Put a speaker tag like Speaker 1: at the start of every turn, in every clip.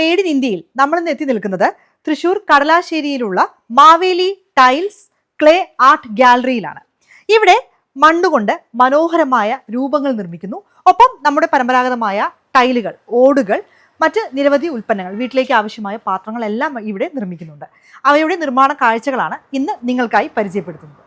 Speaker 1: Made in ഇന്ത്യയിൽ നമ്മൾ ഇന്ന് എത്തി നിൽക്കുന്നത് തൃശൂർ കടലാശ്ശേരിയിലുള്ള മാവേലി ടൈൽസ് ക്ലേ ആർട്ട് ഗാലറിയിലാണ് ഇവിടെ മണ്ണുകൊണ്ട് മനോഹരമായ രൂപങ്ങൾ നിർമ്മിക്കുന്നു. ഒപ്പം നമ്മുടെ പരമ്പരാഗതമായ ടൈലുകൾ ഓടുകൾ മറ്റ് നിരവധി ഉൽപ്പന്നങ്ങൾ വീട്ടിലേക്ക് ആവശ്യമായ പാത്രങ്ങളെല്ലാം ഇവിടെ നിർമ്മിക്കുന്നുണ്ട്. അവയുടെ നിർമ്മാണ കാഴ്ചകളാണ് ഇന്ന് നിങ്ങൾക്കായി പരിചയപ്പെടുത്തുന്നത്.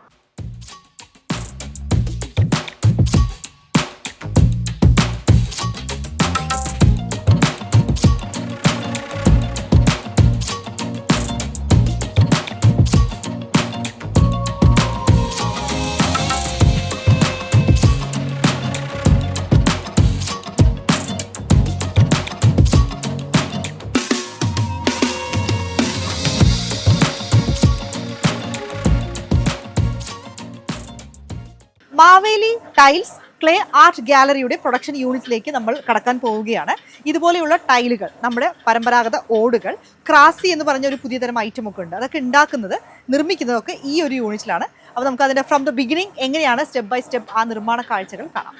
Speaker 1: മാവേലി ടൈൽസ് ക്ലേ ആർട്ട് ഗാലറിയുടെ പ്രൊഡക്ഷൻ യൂണിറ്റിലേക്ക് നമ്മൾ കടക്കാൻ പോവുകയാണ്. ഇതുപോലെയുള്ള ടൈലുകൾ നമ്മുടെ പരമ്പരാഗത ഓടുകൾ ക്രാസി എന്ന് പറഞ്ഞ ഒരു പുതിയ തരം ഐറ്റം ഒക്കെ ഉണ്ട്. അതൊക്കെ ഉണ്ടാക്കുന്നത് നിർമ്മിക്കുന്നതൊക്കെ ഈ ഒരു യൂണിറ്റിലാണ്. അപ്പോൾ നമുക്ക് അതിന്റെ ഫ്രം ദ ബിഗിനിങ് എങ്ങനെയാണ് സ്റ്റെപ്പ് ബൈ സ്റ്റെപ്പ് ആ നിർമ്മാണ കാഴ്ചകൾ കാണാം.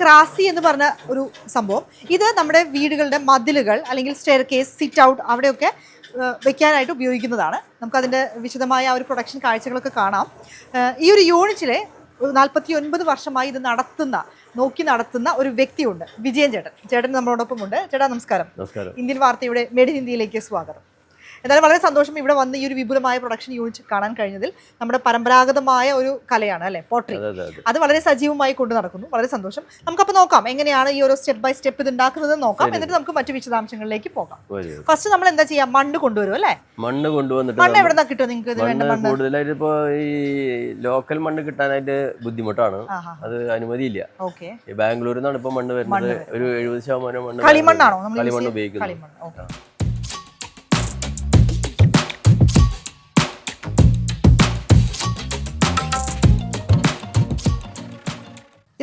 Speaker 1: ക്രാസി എന്ന് പറഞ്ഞ ഒരു സംഭവം. ഇത് നമ്മുടെ വീടുകളുടെ മതിലുകൾ അല്ലെങ്കിൽ സ്റ്റെയർ കേസ് സിറ്റ് ഔട്ട് അവിടെയൊക്കെ വെക്കാനായിട്ട് ഉപയോഗിക്കുന്നതാണ്. നമുക്കതിന്റെ വിശദമായ ആ ഒരു പ്രൊഡക്ഷൻ കാഴ്ചകളൊക്കെ കാണാം. ഈ ഒരു യൂണിറ്റിലെ നാൽപ്പത്തി ഒൻപത് വർഷമായി ഇത് നടത്തുന്ന നോക്കി നടത്തുന്ന ഒരു വ്യക്തിയുണ്ട്. വിജയൻ ചേട്ടൻ. ചേട്ടൻ നമ്മളോടൊപ്പം ഉണ്ട് ചേട്ടാ നമസ്കാരം.
Speaker 2: നമസ്കാരം.
Speaker 1: ഇന്ത്യൻ വാർത്തയുടെ മെഡിൻ ഇന്ത്യയിലേക്ക് സ്വാഗതം. എന്തായാലും വളരെ സന്തോഷം ഇവിടെ വന്ന് ഈ ഒരു വിപുലമായ പ്രൊഡക്ഷൻ യൂണിറ്റ് കാണാൻ കഴിഞ്ഞതിൽ. നമ്മുടെ പരമ്പരാഗതമായ ഒരു കലയാണ് അല്ലെ? പോട്രി
Speaker 2: അതെ
Speaker 1: വളരെ സജീവമായി കൊണ്ടു നടക്കുന്നു. വളരെ സന്തോഷം. നമുക്കപ്പോൾ നോക്കാം എങ്ങനെയാണ് ഈ ഒരു സ്റ്റെപ്പ് ബൈ സ്റ്റെപ്പ് ഇത് ഉണ്ടാക്കുന്നത് നോക്കാം. എന്നിട്ട് നമുക്ക് മറ്റു വിശദാംശങ്ങളിലേക്ക് പോകാം. ഫസ്റ്റ് നമ്മൾ എന്താ ചെയ്യാം? മണ്ണ് കൊണ്ടുവരും അല്ലേ?
Speaker 2: മണ്ണ് കൊണ്ടുവന്നിട്ട്
Speaker 1: മണ്ണ് എവിടെ നിന്നാ കിട്ടും നിങ്ങൾക്ക്
Speaker 2: കൂടുതലായിട്ട് ഇപ്പോൾ ഈ ലോക്കൽ മണ്ണ് കിട്ടാനായിട്ട് ബുദ്ധിമുട്ടാണ്. അത് അനുമതിയില്ല. ബാംഗ്ലൂരിൽ നിന്നാണ് ഇപ്പൊ മണ്ണ് വരുന്നത്. ഒരു എഴുപത് ശതമാനം മണ്ണ്
Speaker 1: കളിമണ്ണാണോ?
Speaker 2: കളിമണ്ണ്? ഉപയോഗിക്കുന്നത്.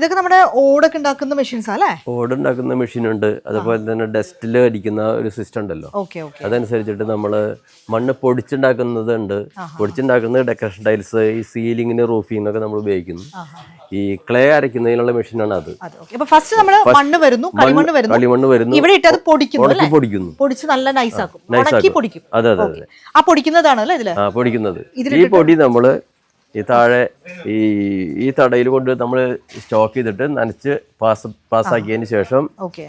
Speaker 1: ഇതൊക്കെ നമ്മുടെ ഓടൊക്കെ ഉണ്ടാക്കുന്ന മെഷീൻസ് അല്ലേ?
Speaker 2: ഓട് ഉണ്ടാക്കുന്ന മെഷീൻ ഉണ്ട്. അതുപോലെ തന്നെ ഡസ്റ്റിൽ അടിക്കുന്ന ഒരു സിസ്റ്റം ഉണ്ടല്ലോ. അതനുസരിച്ചിട്ട് നമ്മൾ മണ്ണ് പൊടിച്ചുണ്ടാക്കുന്നത് ഉണ്ട്. പൊടിച്ചുണ്ടാക്കുന്നത് ഡെക്കറേഷൻ ടൈൽസ് ഈ സീലിങ്ങിന് റൂഫിങ്ങിനൊക്കെ നമ്മൾ ഉപയോഗിക്കുന്നു. ഈ ക്ലേ അരയ്ക്കുന്നതിനുള്ള മെഷീനാണ് അത്.
Speaker 1: ഫസ്റ്റ് നമ്മൾ മണ്ണ് വരുന്നു കളിമണ്ണ് വരുന്നു.
Speaker 2: കളിമണ്ണ് വരുന്നു.
Speaker 1: ഇവിടെ ഇട്ട് അത് പൊടിക്കുന്നു
Speaker 2: ഉണക്കി പൊടിക്കുന്നു.
Speaker 1: പൊടിച്ച് നല്ല നൈസ് ആക്കും.
Speaker 2: nice
Speaker 1: പൊടിക്കും.
Speaker 2: അതെ അതെ.
Speaker 1: ആ പൊടിക്കുന്നതാണ് അല്ലേ ഇതിൽ?
Speaker 2: ആ പൊടിക്കുന്നത്. ഈ പൊടി നമ്മൾ ഈ താഴെ ഈ ഈ തടയിൽ കൊണ്ട് നമ്മൾ സ്റ്റോക്ക് ചെയ്തിട്ട് നനച്ച് പാസ് പാസ്സാക്കിയതിന് ശേഷം
Speaker 1: ഓക്കെ.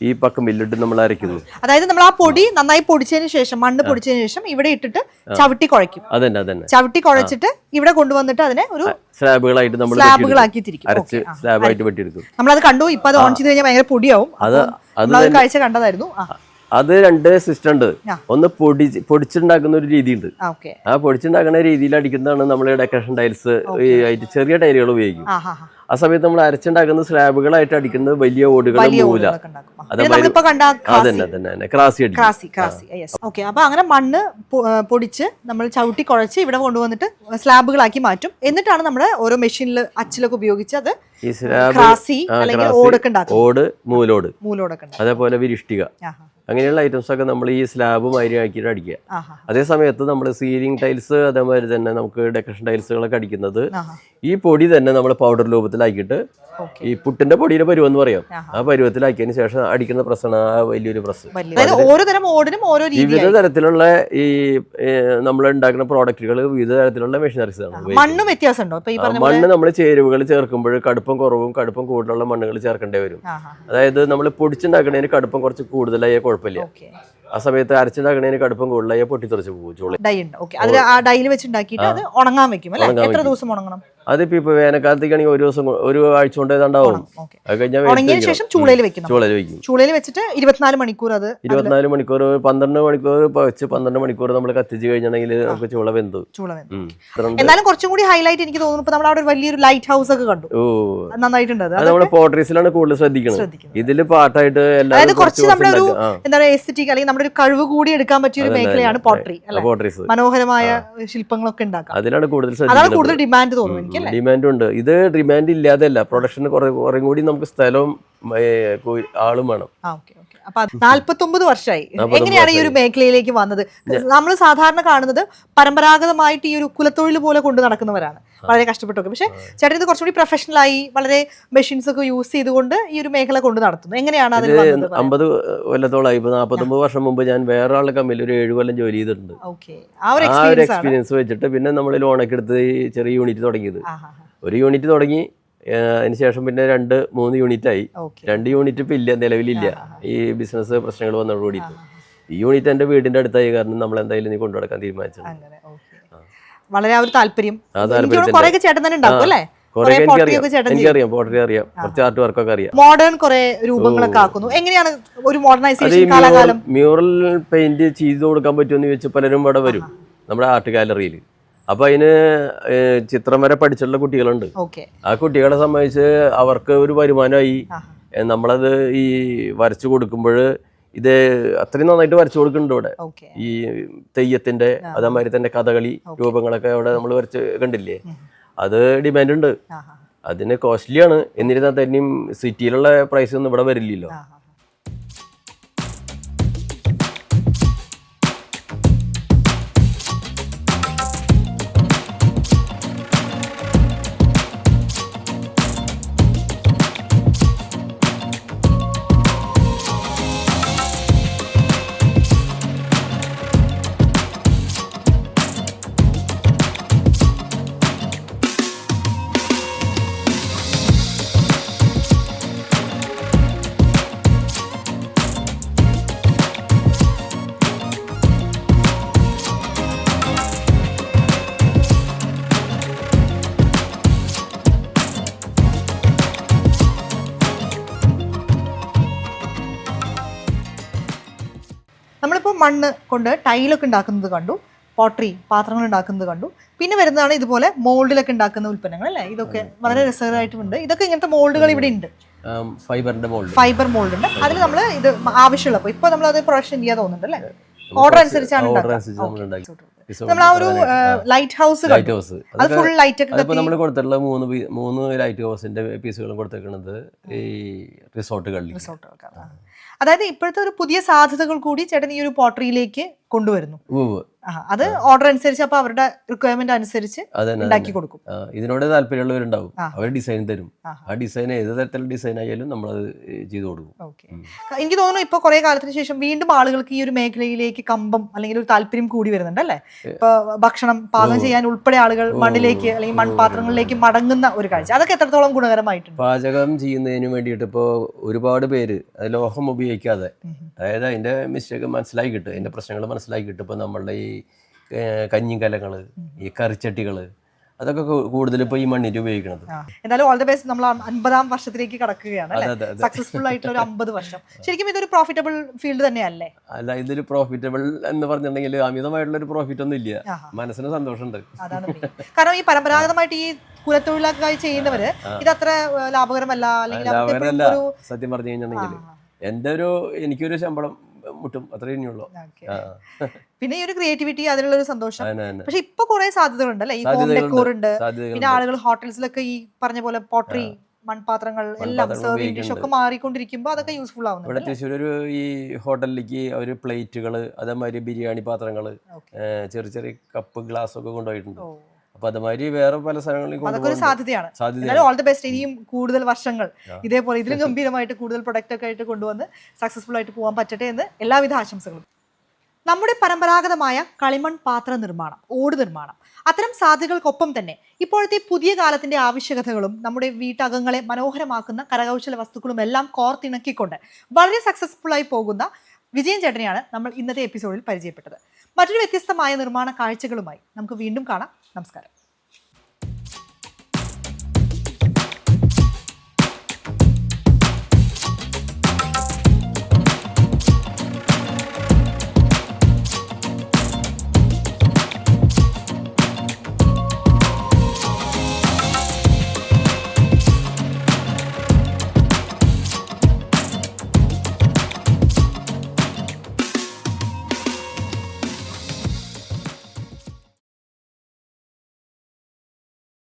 Speaker 2: ഈ പക്കം മില്ലിട്ട് നമ്മൾ അരയ്ക്കുന്നു.
Speaker 1: അതായത് നമ്മൾ ആ പൊടി നന്നായി പൊടിച്ചതിന് ശേഷം മണ്ണ് പൊടിച്ചതിന് ശേഷം ഇവിടെ ഇട്ടിട്ട് ചവിട്ടി കുഴയ്ക്കും.
Speaker 2: അതന്നെ അതന്നെ.
Speaker 1: ചവിട്ടി കുഴച്ചിട്ട് ഇവിടെ കൊണ്ടുവന്നിട്ട് അതിനെ ഒരു
Speaker 2: സ്ലാബുകളായിട്ട് നമ്മൾ
Speaker 1: സ്ലാബുകളാക്കി തിരിക്കും.
Speaker 2: അരച്ച്. സ്ലാബായിട്ട് വെട്ടിയെടുക്കും.
Speaker 1: നമ്മളത് കണ്ടു ഇപ്പൊ അത് ഓൺ ചെയ്ത് കഴിഞ്ഞാൽ ഭയങ്കര പൊടിയാവും.
Speaker 2: അത് അത്
Speaker 1: കാഴ്ച കണ്ടതായിരുന്നു. ആ.
Speaker 2: അത് രണ്ട് സിസ്റ്റം ഉണ്ട്. ഒന്ന് പൊടി പൊടിച്ചുണ്ടാക്കുന്ന ഒരു രീതിയുണ്ട്. ആ പൊടിച്ചുണ്ടാക്കുന്ന രീതിയിൽ അടിക്കുന്നതാണ് നമ്മൾ ഡെക്കറേഷൻ ടൈൽസ് ആയിട്ട് ചെറിയ ടൈലുകൾ ഉപയോഗിക്കും.
Speaker 1: ആ
Speaker 2: സമയത്ത് നമ്മൾ അരച്ചുണ്ടാക്കുന്ന സ്ലാബുകളായിട്ട് അടിക്കുന്നത് വലിയ ഓടുകൾ മൂല.
Speaker 1: അപ്പൊ അങ്ങനെ മണ്ണ് പൊടിച്ച് നമ്മൾ ചവിട്ടി കുഴച്ച് ഇവിടെ കൊണ്ടുവന്നിട്ട് സ്ലാബുകളാക്കി മാറ്റും. എന്നിട്ടാണ് നമ്മുടെ ഓരോ മെഷീനിൽ അച്ചിലൊക്കെ ഉപയോഗിച്ച് അത്
Speaker 2: ഈ സ്ലാബ് ഓട് മൂലോട്.
Speaker 1: മൂലോടൊക്കെ
Speaker 2: അതേപോലെ വിരിഷ്ടിക. അങ്ങനെയുള്ള ഐറ്റംസ് ഒക്കെ നമ്മൾ ഈ സ്ലാബ് മാതിരി ആക്കിയിട്ട് അടിക്കുക. അതേ സമയത്ത് നമ്മൾ സീലിംഗ് ടൈൽസ് അതേമാതിരി തന്നെ നമുക്ക് ഡെക്കറേഷൻ ടൈൽസുകളൊക്കെ അടിക്കുന്നത്. ഈ പൊടി തന്നെ നമ്മൾ പൗഡർ രൂപത്തിലാക്കിയിട്ട് ഈ പുട്ടിന്റെ പൊടിയുടെ പരുവം എന്ന് പറയാം. ആ പരുവത്തിലാക്കിയതിന് ശേഷം അടിക്കുന്ന പ്രശ്നമാണ് ആ വലിയൊരു പ്രസ്
Speaker 1: ഓരോ
Speaker 2: വിവിധ തരത്തിലുള്ള ഈ നമ്മൾ ഉണ്ടാക്കുന്ന പ്രോഡക്റ്റുകൾ വിവിധ തരത്തിലുള്ള മെഷീനറീസ് ആണ്
Speaker 1: മണ്ണ്
Speaker 2: നമ്മൾ ചേരുവകൾ ചേർക്കുമ്പോൾ കടുപ്പം കുറവും കടുപ്പം കൂടുതലുള്ള മണ്ണുകൾ ചേർക്കേണ്ടി വരും. അതായത് നമ്മൾ പൊടിച്ചുണ്ടാക്കുന്നതിന് കടുപ്പം കുറച്ച് കൂടുതലായ കുഴപ്പമില്ല
Speaker 1: ഓക്കെ
Speaker 2: ആ സമയത്ത് അരച്ചുണ്ടാക്കണേന് കടുപ്പം കൂടുതലായി പൊട്ടിത്തെറിച്ച് പോകും ചൂള
Speaker 1: ഡൈ ഉണ്ട്. ഓക്കെ. അതിൽ ആ ഡൈയിൽ വെച്ച് ഉണ്ടാക്കിയിട്ട് അത് ഉണങ്ങാൻ വെക്കും അല്ലേ? എത്ര ദിവസം ഉണങ്ങണം?
Speaker 2: അതിപ്പോ ഇപ്പൊ വേനൽക്കാലത്തേക്കാണെങ്കിൽ ഒരു ദിവസം ഒരു ആഴ്ച കൊണ്ട് ഉണ്ടാവും
Speaker 1: ഓക്കെ.
Speaker 2: അത് കഴിഞ്ഞാൽ
Speaker 1: ഉണങ്ങിയതിന് ശേഷം ചൂളയിൽ വെക്കും
Speaker 2: ചൂളയിൽ വെക്കും.
Speaker 1: ചൂളയിൽ വെച്ചിട്ട് ഇരുപത്തിനാല് മണിക്കൂർ അത്
Speaker 2: ഇരുപത്തിനാല് മണിക്കൂർ പന്ത്രണ്ട് മണിക്കൂർ വെച്ച് പന്ത്രണ്ട് മണിക്കൂർ നമ്മൾ കത്തിച്ച് കഴിഞ്ഞിട്ടുണ്ടെങ്കിൽ നമുക്ക് ചൂള വെന്തു.
Speaker 1: ചൂള വെന്ത്. എന്നാലും കുറച്ചും കൂടി ഹൈലൈറ്റ് എനിക്ക് തോന്നുന്നു. ഇപ്പൊ നമ്മൾ അവിടെ വലിയൊരു ലൈറ്റ് ഹൗസ് ഒക്കെ കണ്ടു.
Speaker 2: ഓ.
Speaker 1: നന്നായിട്ടുണ്ട് അത്.
Speaker 2: നമ്മൾ പോട്രീസിലാണ് കൂടുതൽ ശ്രദ്ധിക്കുന്നത്. ഇതിൽ പാട്ടായിട്ട് എല്ലാവരും
Speaker 1: കുറച്ച് നമ്മുടെ ഒരു എന്താ പറയുക എസ്തറ്റിക് അല്ലെങ്കിൽ നമ്മുടെ ഒരു കഴിവ് കൂടി എടുക്കാൻ പറ്റിയ ഒരു മേഖലയാണ് പോട്ടറി അല്ലെ? മനോഹരമായ ശില്പങ്ങളൊക്കെ ഉണ്ടാക്കാം.
Speaker 2: അതിലാണ് കൂടുതൽ
Speaker 1: അതാണ് കൂടുതൽ ഡിമാൻഡ് തോന്നുന്നു എനിക്ക് അല്ലേ?
Speaker 2: ഡിമാൻഡ് ഉണ്ട്. ഇത് ഡിമാൻഡ് ഇല്ലാതെയല്ല. പ്രൊഡക്ഷന് കുറേ കുറേ കൂടി നമുക്ക് സ്ഥലവും ആളും വേണം.
Speaker 1: അപ്പൊ നാല്പത്തൊമ്പത് വർഷമായി
Speaker 2: 49
Speaker 1: എങ്ങനെയാണ് ഈ ഒരു മേഖലയിലേക്ക് വന്നത്? നമ്മൾ സാധാരണ കാണുന്നത് പരമ്പരാഗതമായിട്ട് ഈ ഒരു കുലത്തൊഴിൽ പോലെ കൊണ്ടു നടക്കുന്നവരാണ്. വളരെ കഷ്ടപ്പെട്ടൊക്കെ പക്ഷെ ചേട്ടൻ ഇത് കുറച്ചുകൂടി പ്രൊഫഷണൽ ആയി വളരെ മെഷീൻസ് ഒക്കെ യൂസ് ചെയ്തുകൊണ്ട് ഈ ഒരു മേഖല കൊണ്ട് നടത്തുന്നു. എങ്ങനെയാണ് അതിൽ
Speaker 2: അമ്പത് കൊല്ലത്തോളായി ഇപ്പൊ നാപ്പത്തൊമ്പത് വർഷം മുമ്പ് ഞാൻ വേറെ ആളുടെ കമ്പനിയിൽ ഒരു ഏഴ് കൊല്ലം ജോലി ചെയ്തിട്ടുണ്ട്.
Speaker 1: ആ ഒരു എക്സ്പീരിയൻസ്
Speaker 2: വെച്ചിട്ട് പിന്നെ നമ്മൾ ലോണൊക്കെ എടുത്ത് ഈ ചെറിയ യൂണിറ്റ് തുടങ്ങിയത്. ഒരു യൂണിറ്റ് തുടങ്ങി. ഏ, അതിന് ശേഷം പിന്നെ രണ്ട് മൂന്ന് യൂണിറ്റ് ആയി. രണ്ട് യൂണിറ്റ് ഇപ്പൊ ഇല്ല നിലവിലില്ല. ഈ ബിസിനസ് പ്രശ്നങ്ങൾ വന്നതോട് കൂടിയിട്ട്. ഈ യൂണിറ്റ് എന്റെ വീടിന്റെ അടുത്തായി കാരണം നമ്മൾ എന്തായാലും നീ കൊണ്ടുനടക്കാൻ തീരുമാനിച്ചത്
Speaker 1: വളരെ ആ ഒരു താല്പര്യം.
Speaker 2: എനിക്കറിയാം. പോട്ടറി അറിയാം. കുറച്ച് ആർട്ട് വർക്കൊക്കെ അറിയാം.
Speaker 1: മോഡേൺ കുറെ രൂപങ്ങളൊക്കെ ആക്കുന്നു. എങ്ങനെയാണ് ഒരു മോഡേണൈസേഷൻ
Speaker 2: മ്യൂറൽ പെയിന്റ് ചെയ്ത് കൊടുക്കാൻ പറ്റുമെന്ന് ചോദിച്ചാൽ പലരും ഇവിടെ വരും. നമ്മുടെ ആർട്ട് ഗാലറിയിൽ അപ്പൊ അതിന് ചിത്രം വരെ പഠിച്ചിട്ടുള്ള കുട്ടികളുണ്ട്. ആ കുട്ടികളെ സംബന്ധിച്ച് അവർക്ക് ഒരു വരുമാനമായി. നമ്മളത് ഈ വരച്ചു കൊടുക്കുമ്പോൾ ഇത് അത്രയും നന്നായിട്ട് വരച്ചു കൊടുക്കുന്നുണ്ട് ഇവിടെ. ഈ തെയ്യത്തിന്റെ അതേമാതിരി തന്നെ കഥകളി രൂപങ്ങളൊക്കെ അവിടെ നമ്മൾ വരച്ച് കണ്ടില്ലേ? അത് ഡിമാൻഡ് ഉണ്ട് അതിന് കോസ്റ്റ്ലിയാണ്. എന്നിരുന്നാൽ തന്നെയും സിറ്റിയിലുള്ള പ്രൈസ് ഒന്നും ഇവിടെ വരില്ലല്ലോ.
Speaker 1: മണ്ണ് കൊണ്ട് ടൈലൊക്കെ ഉണ്ടാക്കുന്നത് കണ്ടു. പോട്ടറി പാത്രങ്ങൾ ഉണ്ടാക്കുന്നത് കണ്ടു. പിന്നെ വരുന്നതാണ് ഇതുപോലെ മോൾഡിലൊക്കെ ഉണ്ടാക്കുന്ന ഉൽപ്പന്നങ്ങൾ അല്ലേ? ഇതൊക്കെ വളരെ രസകരമായിട്ടുണ്ട് ഇതൊക്കെ ഇങ്ങനത്തെ മോൾഡുകൾ ഇവിടെ ഉണ്ട്.
Speaker 2: ഫൈബറിന്റെ മോൾഡ്.
Speaker 1: ഫൈബർ മോൾഡ് ഉണ്ട് അതിൽ നമ്മൾ ഇത് ആവശ്യമുള്ളപ്പോൾ ഇപ്പോൾ നമ്മൾ അത് പ്രൊഡക്ഷൻ ചെയ്യാൻ തോന്നുന്നുണ്ട് അല്ലേ? ഓർഡർ അനുസരിച്ചാണ്
Speaker 2: നമ്മൾ
Speaker 1: ആ ഒരു ലൈറ്റ് ഹൗസ്
Speaker 2: ലൈറ്റ് ഹൗസ്
Speaker 1: അത് ഫുൾ ലൈറ്റ് ഒക്കെ
Speaker 2: നമ്മൾ കൊടുത്തിട്ടുള്ള മൂന്ന് മൂന്ന് ലൈറ്റ് ഹൗസിന്റെ പീസുകളും കൊടുത്തേക്കുന്നത് ഈ റിസോർട്ടുകളിൽ
Speaker 1: റിസോർട്ടുകൾക്കാണ് അതായത് ഇപ്പോഴത്തെ ഒരു പുതിയ സാധ്യതകൾ കൂടി ചേട്ടൻ ഈ ഒരു പോട്ടറിയിലേക്ക് കൊണ്ടുവരുന്നു. അത് ഓർഡർ അനുസരിച്ച് അപ്പൊ അവരുടെ റിക്വയർമെന്റ് അനുസരിച്ച് ഉണ്ടാക്കി കൊടുക്കും.
Speaker 2: ഇതിനോട് താല്പര്യമുള്ളവരുണ്ടാവും. അവർ ഡിസൈൻ തരും.
Speaker 1: ആ.
Speaker 2: ഡിസൈൻ ഏത് തരത്തിലുള്ള ഡിസൈൻ ആയാലും നമ്മൾ അത് ചെയ്തു കൊടുക്കും.
Speaker 1: എനിക്ക് തോന്നുന്നു ഇപ്പൊ കുറെ കാലത്തിന് ശേഷം വീണ്ടും ആളുകൾക്ക് ഈ ഒരു മേഖലയിലേക്ക് കമ്പം അല്ലെങ്കിൽ ഒരു താല്പര്യം കൂടി വരുന്നുണ്ട് അല്ലേ? ഇപ്പൊ ഭക്ഷണം പാകം ചെയ്യാൻ ഉൾപ്പെടെ ആളുകൾ മണ്ണിലേക്ക് അല്ലെങ്കിൽ മൺപാത്രങ്ങളിലേക്ക് മടങ്ങുന്ന ഒരു കാഴ്ച. അതൊക്കെ എത്രത്തോളം ഗുണകരമായിട്ടുണ്ട്?
Speaker 2: പാചകം ചെയ്യുന്നതിന് വേണ്ടിയിട്ട് ഇപ്പോ ഒരുപാട് പേര് ലോഹം ഉപയോഗിക്കാതെ. അതായത് അതിന്റെ മിസ്റ്റേക്ക് മനസ്സിലാക്കി കിട്ടും. അതിന്റെ പ്രശ്നങ്ങൾ മനസ്സിലാക്കി കിട്ടും. ഇപ്പോൾ നമ്മളുടെ ഈ കഞ്ഞി കലങ്ങൾ ഈ കറിച്ചട്ടികൾ അതൊക്കെ കൂടുതൽ ഇപ്പൊ ഈ മണ്ണിൽ
Speaker 1: ഉപയോഗിക്കുന്നത്. എന്തായാലും ഓൾ ദ ബെസ്റ്റ് നമ്മൾ അൻപതാം വർഷത്തിലേക്ക് കടക്കുകയാണ് സക്സസ്ഫുൾ ആയിട്ടുള്ള ഒരു അമ്പത് വർഷം. ശരിക്കും ഇതൊരു പ്രോഫിറ്റബിൾ ഫീൽഡ് തന്നെയല്ലേ?
Speaker 2: അല്ല ഇതൊരു പ്രോഫിറ്റബിൾ എന്ന് പറഞ്ഞിട്ടുണ്ടെങ്കിൽ അമിതമായിട്ടുള്ള ഒരു പ്രോഫിറ്റ് ഒന്നും ഇല്ല. മനസ്സിന് സന്തോഷമുണ്ട്.
Speaker 1: അതാണ് കാരണം ഈ പരമ്പരാഗതമായിട്ട് ഈ കുലത്തൊഴിലായി ചെയ്യുന്നവര് ഇത് അത്ര ലാഭകരമല്ല. അല്ലെങ്കിൽ
Speaker 2: സത്യം പറഞ്ഞു കഴിഞ്ഞിട്ടുണ്ടെങ്കിൽ. എന്റെ ഒരു എനിക്കൊരു ശമ്പളം മുട്ടും അത്രേ ഇനിയുള്ളൂ.
Speaker 1: ആ പിന്നെ ഈ ഒരു ക്രിയേറ്റിവിറ്റി അതിനുള്ള ഒരു സന്തോഷം. പക്ഷെ ഇപ്പൊ കുറെ സാധ്യതകളുണ്ട് അല്ലെ? ഈ ഹോം. ഡെക്കോർ ഉണ്ട്. പിന്നെ ആളുകൾ ഹോട്ടൽസിലൊക്കെ ഈ പറഞ്ഞ പോലെ പോട്ടറി മൺപാത്രങ്ങൾ എല്ലാം സെർവിംഗ് ഡിഷ് ഒക്കെ മാറിക്കൊണ്ടിരിക്കുമ്പോൾ അതൊക്കെ യൂസ്ഫുൾ
Speaker 2: ആവുന്നു
Speaker 1: ഇവിടെ
Speaker 2: തൃശ്ശൂർ ഒരു ഈ ഹോട്ടലിലേക്ക് അവർ പ്ലേറ്റുകൾ അതേമാതിരി ബിരിയാണി പാത്രങ്ങൾ. ചെറിയ ചെറിയ കപ്പ് ഗ്ലാസ് ഒക്കെ കൊണ്ടുപോയിട്ടുണ്ട്. അപ്പൊ അതുമാതിരി വേറെ പല സ്ഥലങ്ങളിലും
Speaker 1: അതൊക്കെ ഒരു സാധ്യതയാണ്.
Speaker 2: സാധ്യത
Speaker 1: ഓൾ ദി ബെസ്റ്റ് ഇനിയും കൂടുതൽ വർഷങ്ങൾ ഇതേപോലെ ഇതിലും ഗംഭീരമായിട്ട് കൂടുതൽ പ്രൊഡക്റ്റ് ഒക്കെ ആയിട്ട് കൊണ്ടുവന്ന് സക്സസ്ഫുൾ ആയിട്ട് പോകാൻ പറ്റട്ടെ എന്ന് എല്ലാവിധ ആശംസകളും. നമ്മുടെ പരമ്പരാഗതമായ കളിമൺ പാത്ര നിർമ്മാണം ഓട് നിർമ്മാണം. അത്തരം സാധ്യതകൾക്കൊപ്പം തന്നെ ഇപ്പോഴത്തെ പുതിയ കാലത്തിന്റെ ആവശ്യകതകളും നമ്മുടെ വീട്ടകങ്ങളെ മനോഹരമാക്കുന്ന കരകൗശല വസ്തുക്കളും എല്ലാം കോർത്തിണക്കിക്കൊണ്ട് വളരെ സക്സസ്ഫുൾ ആയി പോകുന്ന വിജയൻ ചേട്ടനെയാണ് നമ്മൾ ഇന്നത്തെ എപ്പിസോഡിൽ പരിചയപ്പെട്ടത്. മറ്റൊരു വ്യത്യസ്തമായ നിർമ്മാണ കാഴ്ചകളുമായി നമുക്ക് വീണ്ടും കാണാം. നമസ്കാരം.